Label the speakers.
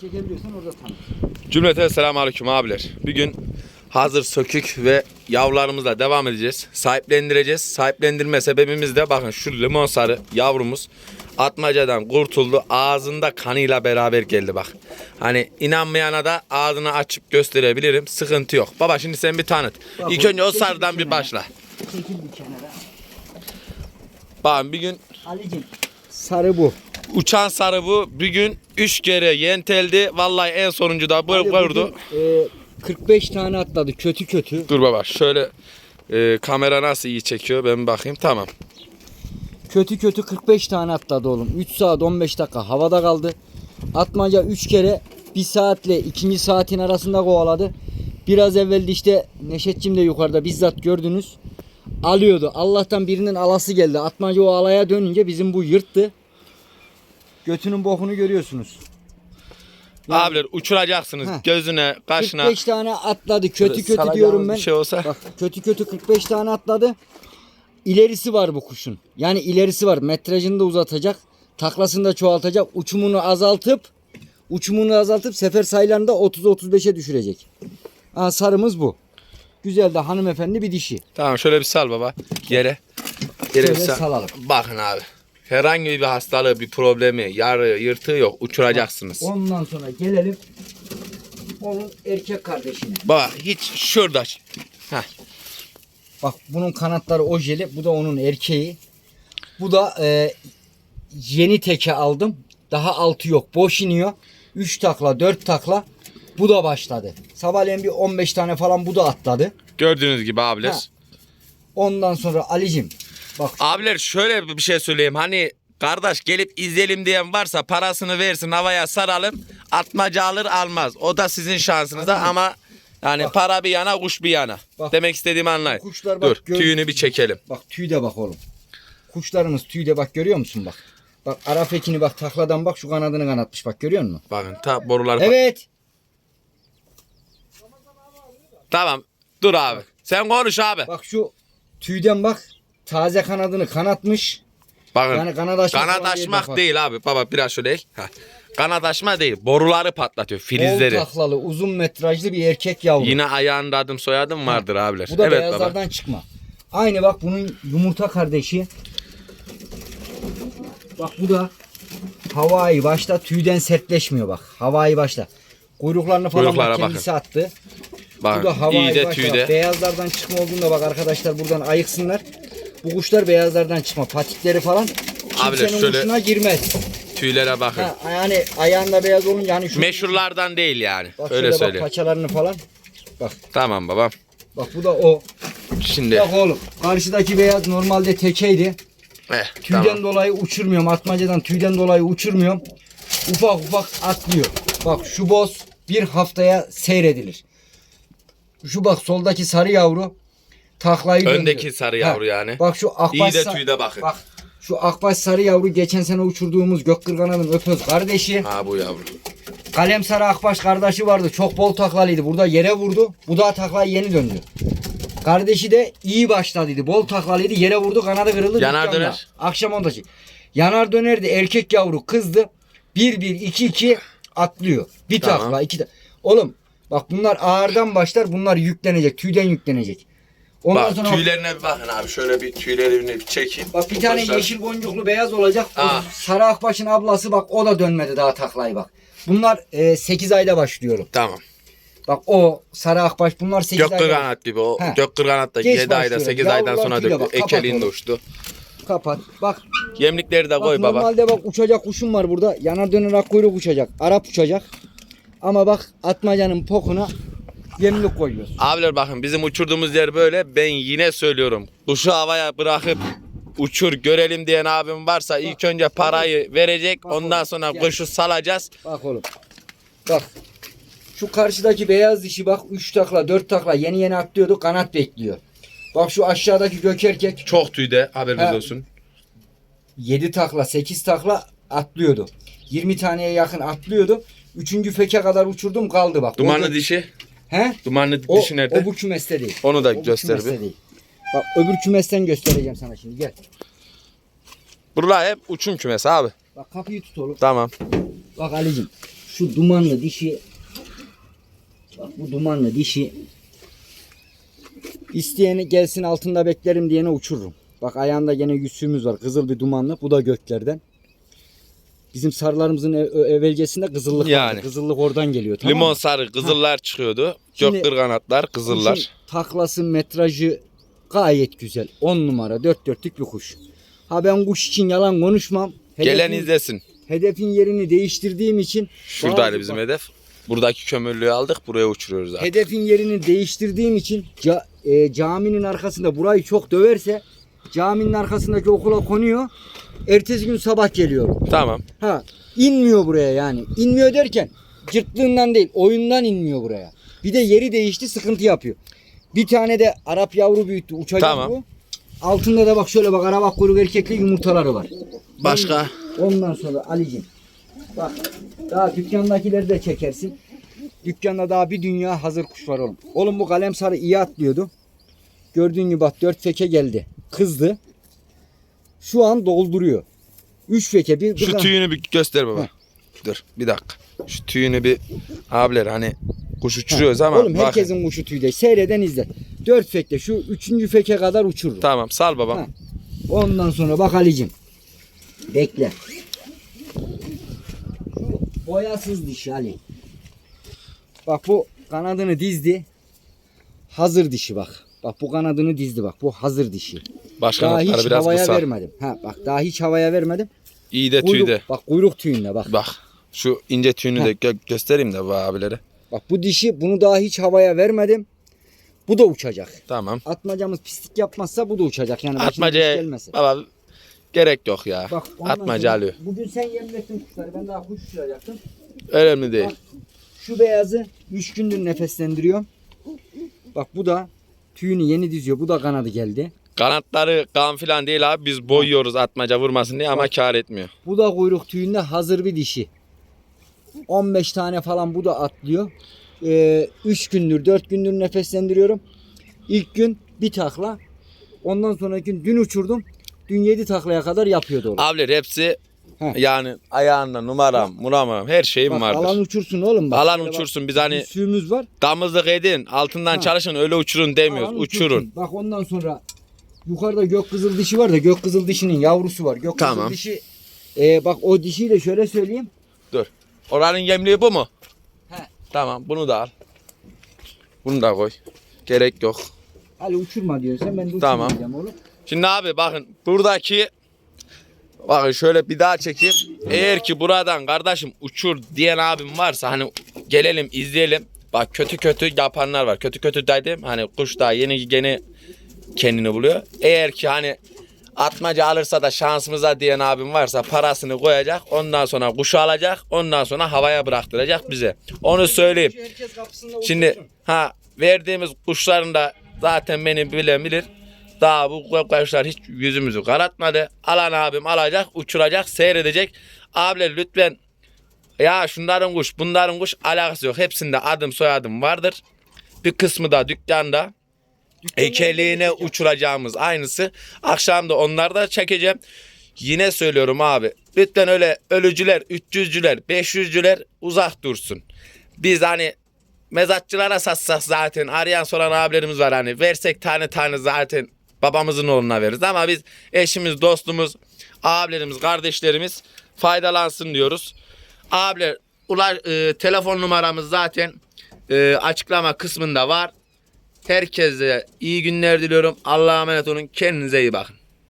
Speaker 1: Çekebiliyorsan orada tanıt.
Speaker 2: Cümlete selamun aleyküm abiler. Bir gün hazır sökük ve yavrularımızla devam edeceğiz. Sahiplendireceğiz. Sahiplendirme sebebimiz de bakın şu limon sarı yavrumuz atmacadan kurtuldu. Ağzında kanıyla beraber geldi bak. Hani inanmayana da ağzını açıp gösterebilirim. Sıkıntı yok. Baba şimdi sen bir tanıt.
Speaker 1: Bak
Speaker 2: İlk önce o sarıdan
Speaker 1: bir
Speaker 2: bir başla.
Speaker 1: Çekil bir kenara.
Speaker 2: Bakın bir gün
Speaker 1: Ali'cim. Sarı bu.
Speaker 2: Uçan sarı bu. Bir gün üç kere yenteldi. Vallahi en sonuncu da bu vurdu.
Speaker 1: e, 45 tane atladı kötü kötü.
Speaker 2: Dur baba şöyle e, kamera nasıl iyi çekiyor ben bir bakayım. Tamam.
Speaker 1: Kötü kötü 45 tane atladı oğlum. 3 saat 15 dakika havada kaldı. Atmaca 3 kere 1 saatle 2. saatin arasında kovaladı. Biraz evvel de işte Neşetçim de yukarıda bizzat gördünüz. Alıyordu. Allah'tan birinin alası geldi. Atmaca o alaya dönünce bizim bu yırttı. Götünün bokunu görüyorsunuz. Yani-
Speaker 2: Abiler uçuracaksınız
Speaker 1: Heh.
Speaker 2: gözüne, kaşına.
Speaker 1: 45 tane atladı. Kötü kötü diyorum ben.
Speaker 2: Bir şey olsa.
Speaker 1: Bak kötü kötü 45 tane atladı. İlerisi var bu kuşun. Yani ilerisi var. Metrajını da uzatacak. Taklasını da çoğaltacak. Uçumunu azaltıp uçumunu azaltıp sefer sayılarını da 30-35'e düşürecek. Ha, sarımız bu. Güzel de hanımefendi bir dişi.
Speaker 2: Tamam şöyle bir sal baba. Yere. Yere bir
Speaker 1: Şöyle
Speaker 2: sal.
Speaker 1: salalım.
Speaker 2: Bakın abi. Herhangi bir hastalığı, bir problemi, yarı, yırtığı yok. Uçuracaksınız.
Speaker 1: Ondan sonra gelelim onun erkek kardeşine.
Speaker 2: Baba hiç şurada. Heh.
Speaker 1: Bak bunun kanatları ojeli. Bu da onun erkeği. Bu da e, yeni teke aldım. Daha altı yok. Boş iniyor. 3 takla 4 takla. Bu da başladı. Sabahleyin bir 15 tane falan bu da atladı.
Speaker 2: Gördüğünüz gibi abiler.
Speaker 1: Ha. Ondan sonra Ali'cim bak
Speaker 2: Abiler şöyle bir şey söyleyeyim. Hani kardeş gelip izleyelim diyen varsa parasını versin havaya saralım. Atmaca alır almaz. O da sizin şansınızda ama yani
Speaker 1: Bak.
Speaker 2: para bir yana kuş bir yana.
Speaker 1: Bak.
Speaker 2: Demek istediğimi anlayın.
Speaker 1: Kuşlar bak,
Speaker 2: Dur
Speaker 1: gör-
Speaker 2: tüyünü bir çekelim.
Speaker 1: bak tüy de bak oğlum. Kuşlarımız tüy de bak görüyor musun bak. Bak Arafekini bak takladan bak şu kanadını kanatmış bak görüyor musun?
Speaker 2: Bakın ta boruları.
Speaker 1: Evet.
Speaker 2: Tamam. Dur abi. Sen konuş abi.
Speaker 1: Bak şu tüyden bak taze kanadını kanatmış.
Speaker 2: Bakın.
Speaker 1: Yani kanat açmak
Speaker 2: kanat açmak
Speaker 1: bak.
Speaker 2: değil abi. Baba biraz şöyle. Heh. Kanat açma değil. Boruları patlatıyor. Filizleri.
Speaker 1: Bol taklalı uzun metrajlı bir erkek yavru.
Speaker 2: Yine ayağında adım soyadım vardır abiler.
Speaker 1: Bu da
Speaker 2: evet
Speaker 1: beyazlardan
Speaker 2: baba.
Speaker 1: çıkma. Aynı bak bunun yumurta kardeşi. Bak bu da havai başta tüyden sertleşmiyor bak. Havai başta. Kuyruklarını falan
Speaker 2: Kuyruklara
Speaker 1: bak kendisi attı. Bu
Speaker 2: Bakın.
Speaker 1: da havai
Speaker 2: iyi de
Speaker 1: başta.
Speaker 2: tüyde.
Speaker 1: Bak, beyazlardan çıkma olduğunda bak arkadaşlar buradan ayıksınlar. Bu kuşlar beyazlardan çıkma. Patikleri falan
Speaker 2: Abiler
Speaker 1: kimsenin
Speaker 2: şöyle-
Speaker 1: kuşuna girmez.
Speaker 2: Tüylere bakın.
Speaker 1: Ha, yani ayağında beyaz olunca hani şu
Speaker 2: Meşhurlardan değil yani.
Speaker 1: bak
Speaker 2: Öyle
Speaker 1: şöyle bak
Speaker 2: söyleyeyim.
Speaker 1: paçalarını falan.
Speaker 2: Tamam babam.
Speaker 1: Bak bu da o.
Speaker 2: Şimdi.
Speaker 1: Bak oğlum karşıdaki beyaz normalde tekeydi.
Speaker 2: Eh,
Speaker 1: Tüyden
Speaker 2: tamam.
Speaker 1: dolayı uçurmuyorum. Atmacadan tüyden dolayı uçurmuyorum. Ufak ufak atlıyor. Bak şu boz bir haftaya seyredilir. Şu bak soldaki sarı yavru taklayı döndü.
Speaker 2: Öndeki sarı yavru yani.
Speaker 1: Bak şu akbaş
Speaker 2: İyi de
Speaker 1: sa-
Speaker 2: tüyde bakın.
Speaker 1: Bak şu akbaş sarı yavru geçen sene uçurduğumuz Gökkırgana'nın öpöz kardeşi.
Speaker 2: Ha bu yavru.
Speaker 1: Kalem sarı akbaş kardeşi vardı. Çok bol taklalıydı. Burada yere vurdu. Bu da taklayı yeni döndü. Kardeşi de iyi başladıydı. Bol taklalıydı. Yere vurdu. Kanadı kırıldı.
Speaker 2: Yanar
Speaker 1: dükkanda.
Speaker 2: döner.
Speaker 1: Akşam onda şey. Yanar dönerdi. Erkek yavru kızdı. 1-1-2-2 atlıyor. Bir
Speaker 2: Tamam.
Speaker 1: takla. iki de. Oğlum bak bunlar ağırdan başlar. Bunlar yüklenecek. Tüyden yüklenecek. Ondan
Speaker 2: Bak
Speaker 1: sonra
Speaker 2: tüylerine bir bakın abi. Şöyle bir tüylerini bir çekeyim.
Speaker 1: bak bir tane
Speaker 2: Kuşlar-
Speaker 1: yeşil boncuklu beyaz olacak. O
Speaker 2: Ah.
Speaker 1: sarı akbaşın ablası bak o da dönmedi daha taklayı bak. Bunlar 8 ayda başlıyorum.
Speaker 2: Tamam.
Speaker 1: Bak o sarı akbaş bunlar 8 ayda
Speaker 2: Gökkırganat gibi. O
Speaker 1: He.
Speaker 2: gökkırganat da
Speaker 1: Geç
Speaker 2: 7 ayda
Speaker 1: başlıyor.
Speaker 2: 8 aydan
Speaker 1: Yavrular
Speaker 2: sonra
Speaker 1: tüyle
Speaker 2: döktü.
Speaker 1: bak, kapat
Speaker 2: Ekeliğinde
Speaker 1: onu.
Speaker 2: uçtu.
Speaker 1: kapat. Bak,
Speaker 2: Yemlikleri de
Speaker 1: bak
Speaker 2: koy baba.
Speaker 1: normalde bak uçacak kuşum var burada. Yanar döner akkuyruk uçacak. Arap uçacak. Ama bak atmacanın pokuna yemlik koyuyoruz.
Speaker 2: Abiler bakın bizim uçurduğumuz yer böyle. Ben yine söylüyorum. Kuşu havaya bırakıp uçur görelim diyen abim varsa ilk önce parayı verecek.
Speaker 1: Bak
Speaker 2: Ondan
Speaker 1: oğlum,
Speaker 2: sonra
Speaker 1: gel.
Speaker 2: kuşu salacağız.
Speaker 1: Bak oğlum. Bak. Şu karşıdaki beyaz dişi bak 3 takla 4 takla yeni yeni atlıyordu kanat bekliyor. Bak şu aşağıdaki gök erkek
Speaker 2: Çok tüyde haberiniz
Speaker 1: He.
Speaker 2: olsun.
Speaker 1: 7 takla 8 takla atlıyordu. 20 taneye yakın atlıyordu. Üçüncü feke kadar uçurdum kaldı bak.
Speaker 2: Dumanlı
Speaker 1: Orada-
Speaker 2: dişi.
Speaker 1: He?
Speaker 2: Dumanlı
Speaker 1: O,
Speaker 2: dişi nerede?
Speaker 1: o bu kümeste değil.
Speaker 2: Onu da
Speaker 1: O bu
Speaker 2: göster
Speaker 1: kümeste
Speaker 2: bir.
Speaker 1: değil. Bak öbür kümesten göstereceğim sana şimdi gel.
Speaker 2: Buralar hep uçum kümesi abi.
Speaker 1: Bak kapıyı tut oğlum.
Speaker 2: Tamam.
Speaker 1: Bak Ali'cim. şu dumanlı dişi bak bu dumanlı dişi isteyeni gelsin altında beklerim diyene uçururum. Bak ayağında gene yüzüğümüz var. Kızıl bir dumanlı. Bu da göklerden. Bizim sarılarımızın ev, evvelcesinde kızıllık
Speaker 2: Yani.
Speaker 1: vardı. Kızıllık oradan geliyor. Tamam
Speaker 2: Limon sarı kızıllar çıkıyordu.
Speaker 1: Şimdi- Kuşun
Speaker 2: kızıllar.
Speaker 1: taklası metrajı gayet güzel. 10 numara dört dörtlük bir kuş. Ha ben kuş için yalan konuşmam.
Speaker 2: Gelen izlesin.
Speaker 1: Hedefin yerini değiştirdiğim için
Speaker 2: Şuradaydı
Speaker 1: bazı-
Speaker 2: bizim hedef. Buradaki kömürlüğü aldık. Buraya uçuruyoruz artık.
Speaker 1: Hedefin yerini değiştirdiğim için ca- e, caminin arkasında burayı çok döverse caminin arkasındaki okula konuyor. Ertesi gün sabah geliyor.
Speaker 2: Tamam.
Speaker 1: Ha inmiyor buraya yani. İnmiyor derken cırtlığından değil oyundan inmiyor buraya. Bir de yeri değişti sıkıntı yapıyor. Bir tane de Arap yavru büyüttü uçacak
Speaker 2: Tamam.
Speaker 1: bu. Altında da bak şöyle bak arabak kuyruk erkekli yumurtaları var.
Speaker 2: Başka?
Speaker 1: Ondan sonra Ali'cim bak daha dükkandakileri de çekersin. Dükkanda daha bir dünya hazır kuş var oğlum. Oğlum bu kalem sarı iyi atlıyordu. Gördüğün gibi bak dört feke geldi. Kızdı. Şu an dolduruyor. Üç feke bir
Speaker 2: Şu tüyünü bir göster baba.
Speaker 1: Heh.
Speaker 2: Dur bir dakika. Şu tüyünü bir abiler hani kuş uçuruyoruz ama
Speaker 1: Oğlum
Speaker 2: bakın.
Speaker 1: herkesin kuşu tüyde. Seyreden izle. Dört fekte şu üçüncü feke kadar uçurur.
Speaker 2: Tamam sal babam.
Speaker 1: Ha. Ondan sonra bak Ali'cim. Bekle. Şu boyasız dişi Ali. Bak bu kanadını dizdi. Hazır dişi bak. Bak bu kanadını dizdi bak. Bu hazır dişi. Daha hiç
Speaker 2: biraz
Speaker 1: havaya
Speaker 2: kısa.
Speaker 1: vermedim. Ha bak daha hiç havaya vermedim.
Speaker 2: İyi de
Speaker 1: Kuyruk,
Speaker 2: tüyde.
Speaker 1: bak kuyruk tüyünde bak.
Speaker 2: Bak şu ince tüyünü de gö- göstereyim de bu abilere.
Speaker 1: Bak bu dişi bunu daha hiç havaya vermedim. Bu da uçacak.
Speaker 2: Tamam.
Speaker 1: Atmacamız pislik yapmazsa bu da uçacak. Yani başına
Speaker 2: Atmaca
Speaker 1: gelmesin.
Speaker 2: baba gerek yok ya.
Speaker 1: Bak, ondan
Speaker 2: Atmaca
Speaker 1: sonra
Speaker 2: alıyor.
Speaker 1: Bugün sen yemlettin kuşları. Ben daha kuş uçuracaktım.
Speaker 2: Önemli değil.
Speaker 1: Bak. Şu beyazı 3 gündür nefeslendiriyorum. Bak bu da tüyünü yeni diziyor. Bu da kanadı geldi.
Speaker 2: Kanatları kan filan değil abi. Biz boyuyoruz atmaca vurmasın diye ama kar etmiyor.
Speaker 1: Bu da kuyruk tüyünde hazır bir dişi. 15 tane falan bu da atlıyor. 3 gündür 4 gündür nefeslendiriyorum. İlk gün bir takla. Ondan sonraki gün dün uçurdum. Dün 7 taklaya kadar yapıyordu oğlum.
Speaker 2: Abiler hepsi
Speaker 1: Heh.
Speaker 2: yani ayağında numaram, muramam her şeyim
Speaker 1: Bak,
Speaker 2: vardır.
Speaker 1: alan uçursun oğlum. Bak,
Speaker 2: Alan
Speaker 1: şöyle bak,
Speaker 2: uçursun biz hani
Speaker 1: bir suyumuz var.
Speaker 2: damızlık edin altından
Speaker 1: Ha.
Speaker 2: çalışın öyle uçurun demiyoruz.
Speaker 1: Alan
Speaker 2: Uçurun.
Speaker 1: Bak ondan sonra yukarıda gök kızıl dişi var da gök kızıl dişinin yavrusu var. Gök
Speaker 2: Tamam.
Speaker 1: kızıl dişi e, bak o dişiyi de şöyle söyleyeyim.
Speaker 2: Dur. Oranın yemliği bu mu?
Speaker 1: He.
Speaker 2: Tamam bunu da al. Bunu da koy. Gerek yok.
Speaker 1: Ali uçurma diyorsan ben de
Speaker 2: Tamam.
Speaker 1: uçurmayacağım oğlum.
Speaker 2: Şimdi abi bakın buradaki bakın şöyle bir daha çekeyim. Eğer ki buradan kardeşim uçur diyen abim varsa hani gelelim izleyelim. Bak kötü kötü yapanlar var. Kötü kötü dedim hani kuş daha yeni yeni kendini buluyor. Eğer ki hani atmaca alırsa da şansımıza diyen abim varsa parasını koyacak. Ondan sonra kuşu alacak. Ondan sonra havaya bıraktıracak bize. Onu söyleyeyim. Şimdi ha verdiğimiz kuşların da zaten beni bilen bilir. Daha bu kuşlar hiç yüzümüzü karartmadı. Alan abim alacak, uçuracak, seyredecek. Abiler lütfen ya şunların kuş, bunların kuş alakası yok. Hepsinde adım soyadım vardır. Bir kısmı da dükkanda. Ekeliğine uçuracağımız aynısı. Akşam da onları da çekeceğim. Yine söylüyorum abi. Lütfen öyle ölücüler, 300'cüler, 500'cüler uzak dursun. Biz hani mezatçılara satsak zaten arayan soran abilerimiz var hani versek tane tane zaten babamızın oğluna veririz ama biz eşimiz, dostumuz, abilerimiz, kardeşlerimiz faydalansın diyoruz. Abiler ulaş, e, telefon numaramız zaten e, açıklama kısmında var. Herkese iyi günler diliyorum. Allah'a emanet olun. Kendinize iyi bakın.